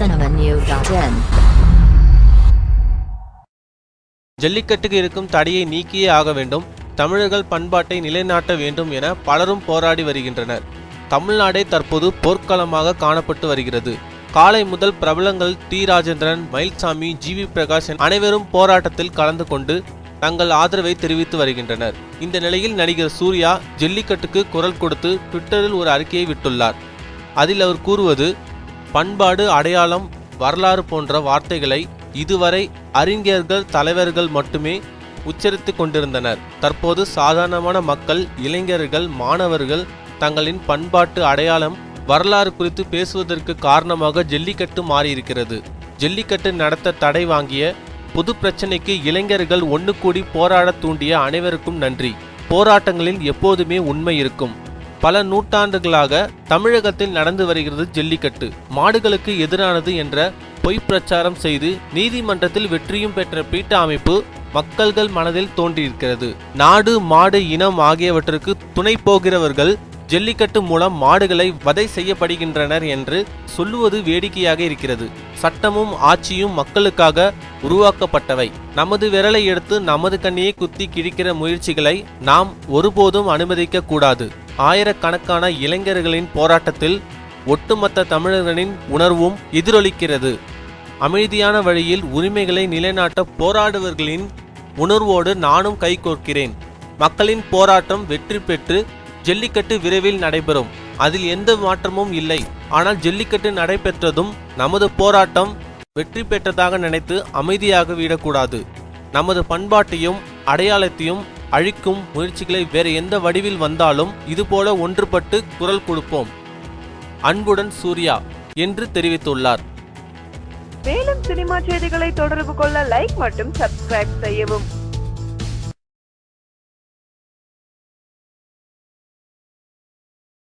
cinemanew.in ஜல்லிக்கட்டுக்கு இருக்கும் தடையை நீக்கியே ஆக வேண்டும். தமிழர்கள் பண்பாட்டை நிலைநாட்ட வேண்டும் என பலரும் போராடி வருகின்றனர். தமிழ்நாடே தற்போது போர்க்களமாக காணப்பட்டு வருகிறது. காலை முதல் பிரபலங்கள் T. Rajendran Mayilsamy G. V. Prakash அனைவரும் போராட்டத்தில் கலந்து கொண்டு தங்கள் ஆதரவை தெரிவித்து வருகின்றனர். இந்த நிலையில் நடிகர் சூர்யா ஜல்லிக்கட்டுக்கு குரல் கொடுத்து ட்விட்டரில் ஒரு அறிக்கையை விட்டுள்ளார். அதில் அவர் கூறுவது பண்பாடு அடையாளம் வரலாறு போன்ற வார்த்தைகளை இதுவரை அறிஞர்கள் தலைவர்கள் மட்டுமே உச்சரித்து கொண்டிருந்தனர். தற்போது சாதாரணமான மக்கள் இளைஞர்கள் மாணவர்கள் தங்களின் பண்பாட்டு அடையாளம் வரலாறு குறித்து பேசுவதற்கு காரணமாக ஜல்லிக்கட்டு மாறியிருக்கிறது. ஜல்லிக்கட்டு நடத்த தடை வாங்கிய பொது பிரச்சனைக்கு இளைஞர்கள் ஒன்று கூடி போராட தூண்டிய அனைவருக்கும் நன்றி. போராட்டங்களில் எப்போதுமே உண்மை இருக்கும். பல நூற்றாண்டுகளாக தமிழகத்தில் நடந்து வருகிறது ஜல்லிக்கட்டு. மாடுகளுக்கு எதிரானது என்ற பொய் பிரச்சாரம் செய்து நீதிமன்றத்தில் வெற்றியும் பெற்ற பீட்ட அமைப்பு மக்கள்கள் மனதில் தோன்றியிருக்கிறது. நாடு மாடு இனம் ஆகியவற்றுக்கு துணை போகிறவர்கள் ஜல்லிக்கட்டு மூலம் மாடுகளை வதை செய்யப்படுகின்றனர் என்று சொல்லுவது வேடிக்கையாக இருக்கிறது. சட்டமும் ஆட்சியும் மக்களுக்காக உருவாக்கப்பட்டவை. நமது விரலை எடுத்து நமது கண்ணியை குத்தி கிழிக்கிற முயற்சிகளை நாம் ஒருபோதும் அனுமதிக்க கூடாது. ஆயிரக்கணக்கான இளைஞர்களின் போராட்டத்தில் ஒட்டுமொத்த தமிழர்களின் உணர்வும் எதிரொலிக்கிறது. அமைதியான வழியில் உரிமைகளை நிலைநாட்ட போராடுவர்களின் உணர்வோடு நானும் கைகோர்க்கிறேன் மக்களின் போராட்டம் வெற்றி பெற்று ஜல்லிக்கட்டு விரைவில் நடைபெறும். அதில் எந்த மாற்றமும் இல்லை. ஆனால் ஜல்லிக்கட்டு நடைபெற்றதும் நமது போராட்டம் வெற்றி பெற்றதாக நினைத்து அமைதியாக விடக்கூடாது நமது பண்பாட்டையும் அடையாளத்தையும் அழிக்கும் முயற்சிகளை வேறு எந்த வடிவில் வந்தாலும் இதுபோல ஒன்றுபட்டு குரல் கொடுப்போம். அன்புடன் சூர்யா என்று தெரிவித்துள்ளார். மேலும் சினிமா செய்திகளை தொடர்பு கொள்ள லைக் மற்றும் சப்ஸ்கிரைப் செய்யவும்.